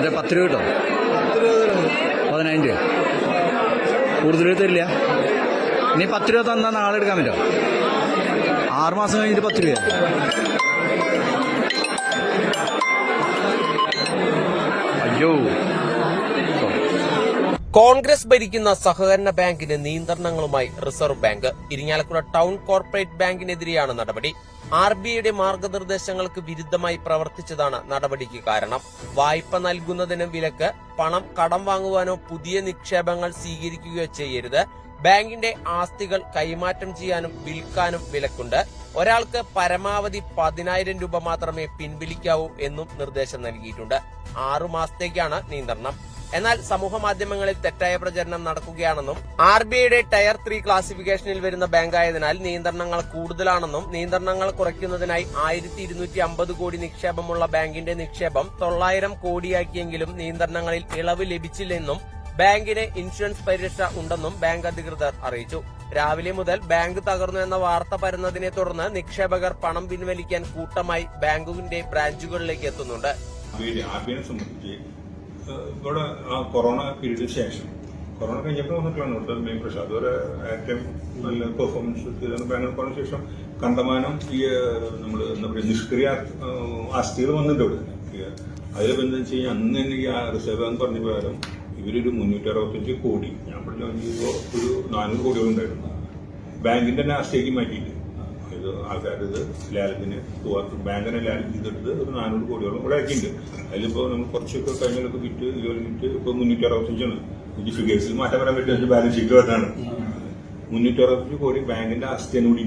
എത്ര പത്ത് രൂപ കിട്ടോ. പതിനായിരം രൂപ. കൂടുതൽ തരില്ല. നീ പത്ത് രൂപ തന്നാൽ നാളെ എടുക്കാൻ പറ്റുമോ ആറ് മാസം കഴിഞ്ഞിട്ട് പത്ത് രൂപ അയ്യോ. കോൺഗ്രസ് ഭരിക്കുന്ന സഹകരണ ബാങ്കിന് നിയന്ത്രണങ്ങളുമായി reserve bank Irinjalakuda town corporate ബാങ്കിനെതിരെയാണ് നടപടി. ആർ ബി ഐയുടെ മാർഗനിർദ്ദേശങ്ങൾക്ക് വിരുദ്ധമായി പ്രവർത്തിച്ചതാണ് നടപടിക്ക് കാരണം. വായ്പ നൽകുന്നതിന് വിലക്ക് പണം കടം വാങ്ങുവാനോ പുതിയ നിക്ഷേപങ്ങൾ സ്വീകരിക്കുകയോ ചെയ്യരുത്. ബാങ്കിന്റെ ആസ്തികൾ കൈമാറ്റം ചെയ്യാനും വിൽക്കാനും വിലക്കുണ്ട്. ഒരാൾക്ക് പരമാവധി പതിനായിരം രൂപ മാത്രമേ പിൻവലിക്കാവൂ എന്നും നിർദ്ദേശം നൽകിയിട്ടുണ്ട്. ആറുമാസത്തേക്കാണ് നിയന്ത്രണം. എന്നാൽ സമൂഹ മാധ്യമങ്ങളിൽ തെറ്റായ പ്രചരണം നടക്കുകയാണെന്നും ആർ ബി ഐയുടെ ടയർ ത്രീ ക്ലാസിഫിക്കേഷനിൽ വരുന്ന ബാങ്കായതിനാൽ നിയന്ത്രണങ്ങൾ കൂടുതലാണെന്നും നിയന്ത്രണങ്ങൾ കുറയ്ക്കുന്നതിനായി ആയിരത്തി ഇരുന്നൂറ്റി അമ്പത് കോടി നിക്ഷേപമുള്ള ബാങ്കിന്റെ നിക്ഷേപം തൊള്ളായിരം കോടിയാക്കിയെങ്കിലും നിയന്ത്രണങ്ങളിൽ ഇളവ് ലഭിച്ചില്ലെന്നും ബാങ്കിന് ഇൻഷുറൻസ് പരിരക്ഷ ഉണ്ടെന്നും ബാങ്ക് അധികൃതർ അറിയിച്ചു. രാവിലെ മുതൽ ബാങ്ക് തകർന്നു എന്ന വാർത്ത പരന്നതിനെ തുടർന്ന് നിക്ഷേപകർ പണം പിൻവലിക്കാൻ കൂട്ടമായി ബാങ്കിന്റെ ബ്രാഞ്ചുകളിലേക്ക് എത്തുന്നുണ്ട്. ഇവിടെ ആ കൊറോണ പീരീഡിന് ശേഷം. കൊറോണ കഴിഞ്ഞപ്പോൾ വന്നിട്ടാണ് ഇവിടുത്തെ മെയിൻ പ്രശ്നം. അതുവരെ ഏറ്റവും നല്ല പെർഫോമൻസ് ബാംഗ്ലൂർ പോണ ശേഷം കണ്ടമാനം ഈ നമ്മൾ എന്താ പറയുക നിഷ്ക്രിയ അസ്ഥികൾ വന്നിട്ടുണ്ട് ഇവിടെ. അതിലിപ്പോൾ എന്താ വെച്ച് കഴിഞ്ഞാൽ അന്ന് തന്നെ ഈ റിസർവ് ബാങ്ക് പറഞ്ഞ പ്രകാരം ഇവരൊരു മുന്നൂറ്റി അറുപത്തഞ്ച് കോടി ഞാൻ പറഞ്ഞ ഒരു നാനൂറ് കോടിയോളം ഉണ്ടായിരുന്നു. ബാങ്കിന്റെ തന്നെ അസ്ഥിക്ക് മാറ്റിയിട്ട്. ഇത് ആൾക്കാർ ഇത് ലാലത്തിന് ബാങ്കിനെ ലാലം ചെയ്തെടുത്ത് ഒരു നാനൂറ് കോടിയോളം ഇവിടെ ആക്കിയിട്ടുണ്ട്. അതിലിപ്പോൾ നമ്മൾ കുറച്ചൊക്കെ കഴിഞ്ഞൊക്കെ വിറ്റ് ഇതുപോലെ വിറ്റ് ഇപ്പോൾ മുന്നൂറ്റി അറുപത്തഞ്ചാണ് ഈ ഫിഗേഴ്സിൽ മാറ്റം വരാൻ പറ്റുന്ന ബാലൻസ് ഷീറ്റ് വന്നാണ്. മുന്നൂറ്റി അറുപത്തഞ്ച് കോടി ബാങ്കിന്റെ ആസ്തിയാണ് കൂടി.